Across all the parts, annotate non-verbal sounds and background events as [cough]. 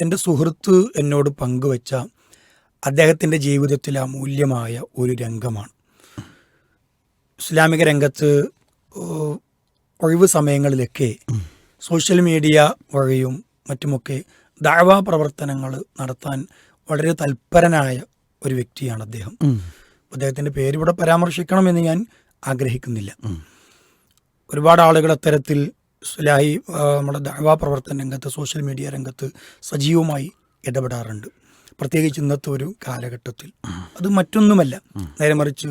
എന്റെ സുഹൃത്ത് എന്നോട് പങ്കുവച്ച അദ്ദേഹത്തിന്റെ ജീവിതത്തിൽ അമൂല്യമായ ഒരു രംഗമാണ്. ഇസ്ലാമിക രംഗത്ത് ഒഴിവ് സമയങ്ങളിലൊക്കെ സോഷ്യൽ മീഡിയ വഴിയും മറ്റുമൊക്കെ ദാവാ പ്രവർത്തനങ്ങൾ നടത്താൻ വളരെ തൽപരനായ ഒരു വ്യക്തിയാണ് അദ്ദേഹം. അദ്ദേഹത്തിന്റെ പേര് ഇവിടെ പരാമർശിക്കണമെന്ന് ഞാൻ ആഗ്രഹിക്കുന്നില്ല. ഒരുപാട് ആളുകൾ അത്തരത്തിൽ സുലാഹി നമ്മുടെ ദഹവാ പ്രവർത്തന രംഗത്ത് സോഷ്യൽ മീഡിയ രംഗത്ത് സജീവമായി ഇടപെടാറുണ്ട്. പ്രത്യേകിച്ച് ഇന്നത്തെ ഒരു കാലഘട്ടത്തിൽ. അത് മറ്റൊന്നുമല്ല. നേരെ മറിച്ച്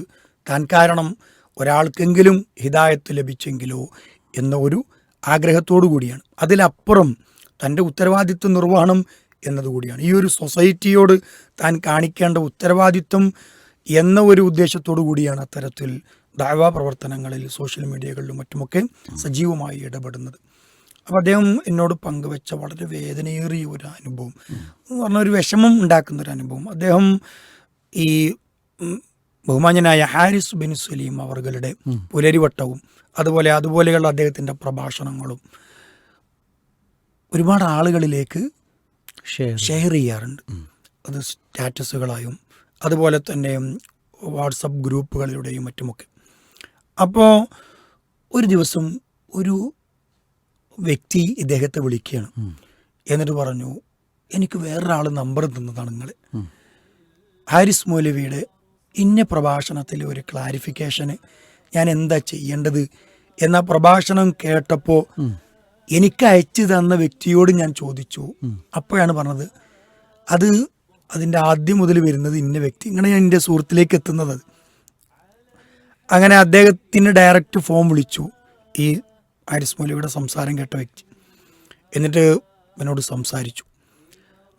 താൻ കാരണം ഒരാൾക്കെങ്കിലും ഹിദായത്ത് ലഭിച്ചെങ്കിലോ എന്ന ഒരു ആഗ്രഹത്തോടു കൂടിയാണ്. അതിലപ്പുറം തന്റെ ഉത്തരവാദിത്വ നിർവഹണം എന്നതുകൂടിയാണ്. ഈ ഒരു സൊസൈറ്റിയോട് താൻ കാണിക്കേണ്ട ഉത്തരവാദിത്വം എന്ന ഒരു ഉദ്ദേശത്തോടു കൂടിയാണ് അത്തരത്തിൽ ദാവാ പ്രവർത്തനങ്ങളിൽ സോഷ്യൽ മീഡിയകളിലും മറ്റുമൊക്കെ സജീവമായി ഇടപെടുന്നത്. അപ്പോൾ അദ്ദേഹം എന്നോട് പങ്കുവെച്ച വളരെ വേദനയേറിയ ഒരു അനുഭവം. എന്ന് പറഞ്ഞ ഒരു വിഷമം ഉണ്ടാക്കുന്ന ഒരു അനുഭവം. അദ്ദേഹം ഈ ബഹുമാന്യനായ ഹാരിസ് ബിൻ സുലീം അവർകളുടെ പുലരിവട്ടവും അതുപോലെ അതുപോലെയുള്ള അദ്ദേഹത്തിന്റെ പ്രഭാഷണങ്ങളും ഒരുപാട് ആളുകളിലേക്ക് ഷെയർ ചെയ്യാറുണ്ട്. അത് സ്റ്റാറ്റസുകളായും അതുപോലെ തന്നെ വാട്സപ്പ് ഗ്രൂപ്പുകളിലൂടെയും മറ്റുമൊക്കെ. അപ്പോൾ ഒരു ദിവസം ഒരു വ്യക്തി ഇദ്ദേഹത്തെ വിളിക്കുകയാണ്. എന്നിട്ട് പറഞ്ഞു എനിക്ക് വേറൊരാൾ നമ്പർ തന്നതാണ് നിങ്ങൾ ഹാരിസ് മൗലവിയുടെ ഇന്ന പ്രഭാഷണത്തിൽ ഒരു ക്ലാരിഫിക്കേഷന് ഞാൻ എന്താ ചെയ്യേണ്ടത് എന്ന പ്രഭാഷണം കേട്ടപ്പോൾ എനിക്ക് അയച്ചു തന്ന വ്യക്തിയോട് ഞാൻ ചോദിച്ചു. അപ്പോഴാണ് പറഞ്ഞത് അത് അതിന്റെ ആദ്യം മുതൽ വരുന്നത് ഇന്ന വ്യക്തി. ഇങ്ങനെ ഞാൻ എന്റെ സുഹൃത്തിലേക്ക് എത്തുന്നത്. അത്. അങ്ങനെ അദ്ദേഹത്തിന് ഡയറക്റ്റ് ഫോം വിളിച്ചു. ഈ ആരിസ് മൗലവിയുടെ സംസാരം കേട്ട വ്യക്തി. എന്നിട്ട് ഇവനോട് സംസാരിച്ചു.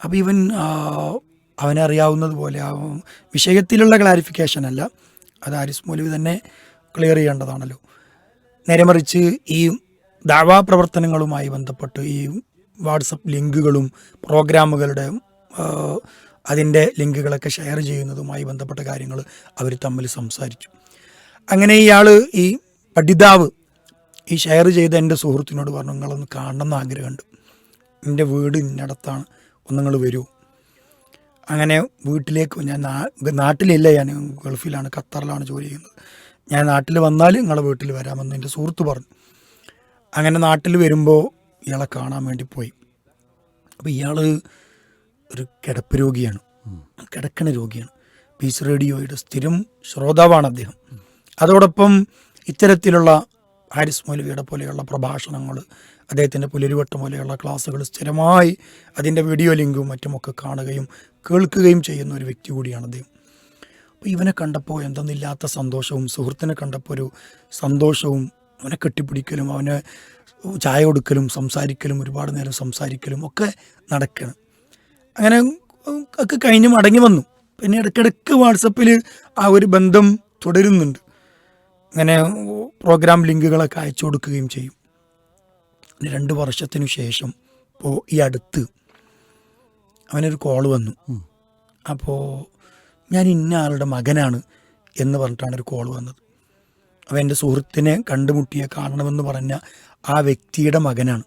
അപ്പോൾ ഇവൻ അവനെ പോലെ ആ വിഷയത്തിലുള്ള ക്ലാരിഫിക്കേഷൻ അല്ല. അത് ആരിസ് മൗലവി തന്നെ ക്ലിയർ ചെയ്യേണ്ടതാണല്ലോ. നേരെ മറിച്ച് ഈ ദാവാ പ്രവർത്തനങ്ങളുമായി ബന്ധപ്പെട്ട് ഈ വാട്സപ്പ് ലിങ്കുകളും പ്രോഗ്രാമുകളുടെ അതിന്റെ ലിങ്കുകളൊക്കെ ഷെയർ ചെയ്യുന്നതുമായി ബന്ധപ്പെട്ട കാര്യങ്ങൾ അവർ തമ്മിൽ സംസാരിച്ചു. അങ്ങനെ ഇയാൾ ഈ പഠിതാവ് ഈ ഷെയർ ചെയ്ത എന്റെ സുഹൃത്തിനോട് പറഞ്ഞു നിങ്ങളൊന്ന് കാണണമെന്ന് ആഗ്രഹമുണ്ട്. എന്റെ വീട് ഇന്നടത്താണ്. ഒന്ന് നിങ്ങൾ വരൂ. അങ്ങനെ വീട്ടിലേക്ക് ഞാൻ നാട്ടിലില്ല ഞാൻ ഗൾഫിലാണ് ഖത്തറിലാണ് ജോലി ചെയ്യുന്നത്. ഞാൻ നാട്ടിൽ വന്നാൽ നിങ്ങളെ വീട്ടിൽ വരാമെന്ന് എന്റെ സുഹൃത്ത് പറഞ്ഞു. അങ്ങനെ നാട്ടിൽ വരുമ്പോൾ ഇയാളെ കാണാൻ വേണ്ടി പോയി. അപ്പോൾ ഇയാൾ ഒരു കിടപ്പ് രോഗിയാണ്. കിടക്കണ രോഗിയാണ്. പീസ് റേഡിയോയുടെ സ്ഥിരം ശ്രോതാവാണ് അദ്ദേഹം. അതോടൊപ്പം ഇത്തരത്തിലുള്ള ഹാരിസ് മൗലവിയുടെ പോലെയുള്ള പ്രഭാഷണങ്ങൾ അദ്ദേഹത്തിന്റെ പുലരുവട്ട് പോലെയുള്ള ക്ലാസ്സുകൾ സ്ഥിരമായി അതിന്റെ വീഡിയോ ലിങ്കും മറ്റുമൊക്കെ കാണുകയും കേൾക്കുകയും ചെയ്യുന്ന ഒരു വ്യക്തി കൂടിയാണ് അദ്ദേഹം. അപ്പോൾ ഇവനെ കണ്ടപ്പോൾ എന്തെന്നില്ലാത്ത സന്തോഷവും സുഹൃത്തിനെ കണ്ടപ്പോൾ ഒരു സന്തോഷവും അവനെ കെട്ടിപ്പിടിക്കലും അവനെ ചായ കൊടുക്കലും സംസാരിക്കലും ഒരുപാട് നേരം സംസാരിക്കലും ഒക്കെ നടക്കണം അങ്ങനെ ഒക്കെ കഴിഞ്ഞ് മടങ്ങി വന്നു. പിന്നെ ഇടയ്ക്കിടയ്ക്ക് വാട്സപ്പിൽ ആ ഒരു ബന്ധം തുടരുന്നുണ്ട്. അങ്ങനെ പ്രോഗ്രാം ലിങ്കുകളൊക്കെ അയച്ചു കൊടുക്കുകയും ചെയ്യും. രണ്ട് വർഷത്തിനു ശേഷം ഇപ്പോൾ ഈ അടുത്ത് അവനൊരു കോൾ വന്നു. അപ്പോൾ ഞാൻ ഇന്ന ആളുടെ മകനാണ് എന്ന് പറഞ്ഞിട്ടാണ് ഒരു കോൾ വന്നത്. അപ്പോൾ എന്റെ സുഹൃത്തിനെ കണ്ടുമുട്ടിയ കാണണമെന്ന് പറഞ്ഞ ആ വ്യക്തിയുടെ മകനാണ്.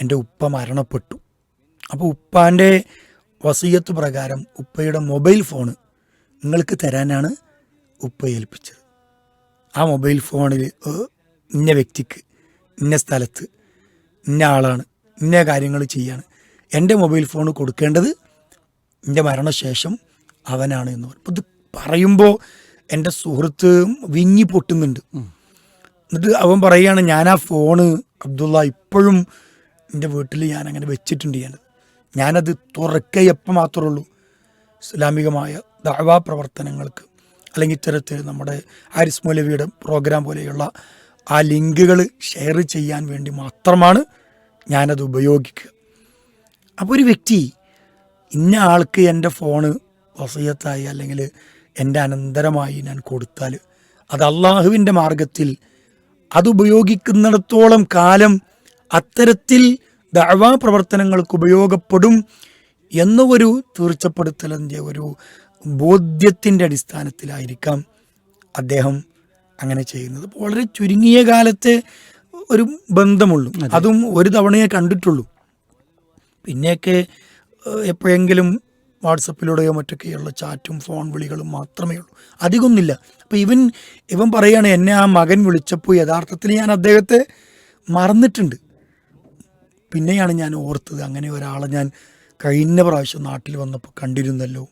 എന്റെ ഉപ്പ മരണപ്പെട്ടു. അപ്പോൾ ഉപ്പാന്റെ വസീയത്ത് പ്രകാരം ഉപ്പയുടെ മൊബൈൽ ഫോണ് നിങ്ങൾക്ക് തരാനാണ് ഉപ്പ ഏൽപ്പിച്ചത്. ആ മൊബൈൽ ഫോണിൽ ഇന്ന വ്യക്തിക്ക് ഇന്ന സ്ഥലത്ത് ഇന്ന ആളാണ് ഇന്ന കാര്യങ്ങൾ ചെയ്യാണ്. എന്റെ മൊബൈൽ ഫോൺ കൊടുക്കേണ്ടത് എന്റെ മരണശേഷം അവനാണ് എന്ന് പറയും. ഇത് പറയുമ്പോൾ എന്റെ സുഹൃത്ത് വിങ്ങി പൊട്ടുന്നുണ്ട്. എന്നിട്ട് അവൻ പറയുകയാണ് ഞാൻ ആ ഫോണ് അബ്ദുള്ള ഇപ്പോഴും എന്റെ വീട്ടിൽ ഞാൻ അങ്ങനെ വെച്ചിട്ടുണ്ട് ഞാനത് ഞാനത് തുറക്കയപ്പം മാത്രമേ ഉള്ളൂ. ഇസ്ലാമികമായ ദാവാ പ്രവർത്തനങ്ങൾക്ക് അല്ലെങ്കിൽ ഇത്തരത്തിൽ നമ്മുടെ ആരിസ് മൗലവിയുടെ പ്രോഗ്രാം പോലെയുള്ള ആ ലിങ്കുകൾ ഷെയർ ചെയ്യാൻ വേണ്ടി മാത്രമാണ് ഞാനത് ഉപയോഗിക്കുക. അപ്പോൾ ഒരു വ്യക്തി ഇന്ന ആൾക്ക് എന്റെ ഫോണ് വസയത്തായി അല്ലെങ്കിൽ എന്റെ അനന്തരമായി ഞാൻ കൊടുത്താൽ അത് അള്ളാഹുവിന്റെ മാർഗത്തിൽ അതുപയോഗിക്കുന്നിടത്തോളം കാലം അത്തരത്തിൽ ദഅവാ പ്രവർത്തനങ്ങൾക്ക് ഉപയോഗപ്പെടും എന്നൊരു തീർച്ചപ്പെടുത്തലിന്റെ ഒരു ബോധ്യത്തിന്റെ അടിസ്ഥാനത്തിലായിരിക്കാം അദ്ദേഹം അങ്ങനെ ചെയ്യുന്നത്. വളരെ ചുരുങ്ങിയ കാലത്തെ ഒരു ബന്ധമുള്ളൂ. അതും. ഒരു തവണയെ കണ്ടിട്ടുള്ളൂ. പിന്നെയൊക്കെ എപ്പോഴെങ്കിലും വാട്സപ്പിലൂടെയോ മറ്റൊക്കെയുള്ള ചാറ്റും ഫോൺ വിളികളും മാത്രമേ ഉള്ളൂ. അധികമൊന്നുമില്ല. അപ്പോൾ ഇവൻ ഇവൻ പറയുകയാണ് എന്നെ ആ മകൻ വിളിച്ചപ്പോൾ യഥാർത്ഥത്തിൽ ഞാൻ അദ്ദേഹത്തെ മറന്നിട്ടുണ്ട്. പിന്നെയാണ് ഞാൻ ഓർത്തത്. അങ്ങനെ ഒരാളെ ഞാൻ കഴിഞ്ഞ പ്രാവശ്യം നാട്ടിൽ വന്നപ്പോൾ കണ്ടിരുന്നല്ലോ.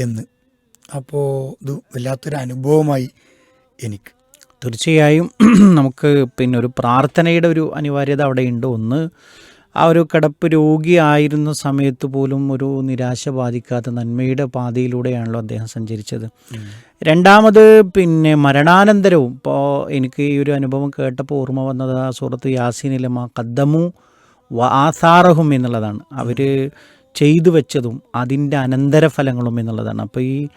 എന്ന്. അപ്പോൾ ഇത് വല്ലാത്തൊരു അനുഭവമായി എനിക്ക്. തീർച്ചയായും [clears throat] നമുക്ക് പിന്നെ ഒരു പ്രാർത്ഥനയുടെ ഒരു അനിവാര്യത അവിടെയുണ്ട്. ഒന്ന് ആ ഒരു കിടപ്പ് രോഗിയായിരുന്ന സമയത്ത് പോലും ഒരു നിരാശ ബാധിക്കാത്ത നന്മയുടെ പാതയിലൂടെയാണല്ലോ അദ്ദേഹം സഞ്ചരിച്ചത്. രണ്ടാമത് പിന്നെ മരണാനന്തരവും. ഇപ്പോൾ എനിക്ക് ഈ ഒരു അനുഭവം കേട്ടപ്പോൾ ഓർമ്മ വന്നത് ആ സുഹൃത്ത് മാ കദ്ദമു വാസാറഹും എന്നുള്ളതാണ്. അവർ ചെയ്തു വെച്ചതും അതിന്റെ അനന്തരഫലങ്ങളും എന്നുള്ളതാണ്. അപ്പോൾ ഈ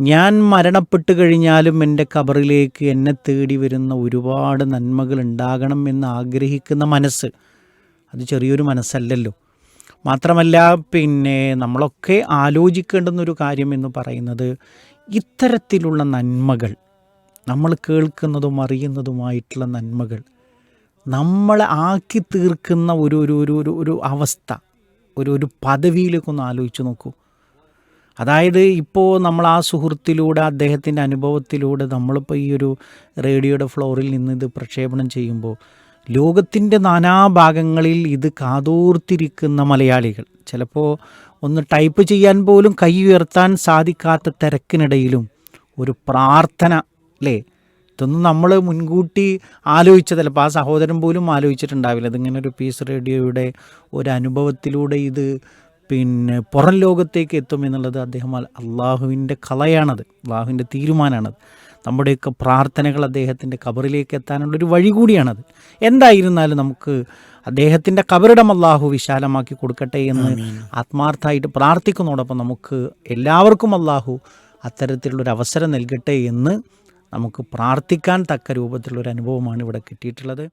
ഞാൻ മരണപ്പെട്ട് കഴിഞ്ഞാലും എന്റെ കബറിലേക്ക് എന്നെ തേടി വരുന്ന ഒരുപാട് നന്മകൾ ഉണ്ടാകണം എന്ന് ആഗ്രഹിക്കുന്ന മനസ്സ് അത് ചെറിയൊരു മനസ്സല്ലല്ലോ. മാത്രമല്ല പിന്നെ നമ്മളൊക്കെ ആലോചിക്കേണ്ടുന്നൊരു കാര്യം എന്ന് പറയുന്നത് ഇത്തരത്തിലുള്ള നന്മകൾ നമ്മൾ കേൾക്കുന്നതും അറിയുന്നതുമായിട്ടുള്ള നന്മകൾ നമ്മളെ ആക്കി തീർക്കുന്ന ഒരു ഒരു ഒരു ഒരു അവസ്ഥ ഒരു ഒരു പദവിയിലേക്കൊന്ന് ആലോചിച്ച് നോക്കൂ. അതായത് ഇപ്പോൾ നമ്മൾ ആ സുഹൃത്തിലൂടെ അദ്ദേഹത്തിന്റെ അനുഭവത്തിലൂടെ നമ്മളിപ്പോൾ ഈ ഒരു റേഡിയോയുടെ ഫ്ലോറിൽ നിന്ന് ഇത് പ്രക്ഷേപണം ചെയ്യുമ്പോൾ ലോകത്തിന്റെ നാനാഭാഗങ്ങളിൽ ഇത് കാതോർത്തിരിക്കുന്ന മലയാളികൾ. ചിലപ്പോൾ ഒന്ന് ടൈപ്പ് ചെയ്യാൻ പോലും കൈ ഉയർത്താൻ സാധിക്കാത്ത തിരക്കിനിടയിലും ഒരു പ്രാർത്ഥന അല്ലേ? ഇതൊന്നും നമ്മൾ മുൻകൂട്ടി ആലോചിച്ചതല്ല. അപ്പോൾ ആ സഹോദരൻ പോലും ആലോചിച്ചിട്ടുണ്ടാവില്ല. ഇതിങ്ങനെ ഒരു പീസ് റേഡിയോയുടെ ഒരു അനുഭവത്തിലൂടെ ഇത് പിന്നെ പുറം ലോകത്തേക്ക് എത്തും എന്നുള്ളത് അദ്ദേഹം അള്ളാഹുവിന്റെ കലയാണത് അള്ളാഹുവിന്റെ തീരുമാനമാണത്. നമ്മുടെയൊക്കെ പ്രാർത്ഥനകൾ അദ്ദേഹത്തിന്റെ കബറിലേക്ക് എത്താനുള്ള ഒരു വഴി കൂടിയാണത്. എന്തായിരുന്നാലും നമുക്ക് അദ്ദേഹത്തിന്റെ കബറിടം അള്ളാഹു വിശാലമാക്കി കൊടുക്കട്ടെ എന്ന് ആത്മാർത്ഥമായിട്ട് പ്രാർത്ഥിക്കുന്നതോടൊപ്പം നമുക്ക് എല്ലാവർക്കും അള്ളാഹു അത്തരത്തിലുള്ളൊരു അവസരം നൽകട്ടെ എന്ന് നമുക്ക് പ്രാർത്ഥിക്കാൻ തക്ക രൂപത്തിലുള്ളൊരു അനുഭവമാണ് ഇവിടെ കിട്ടിയിട്ടുള്ളത്.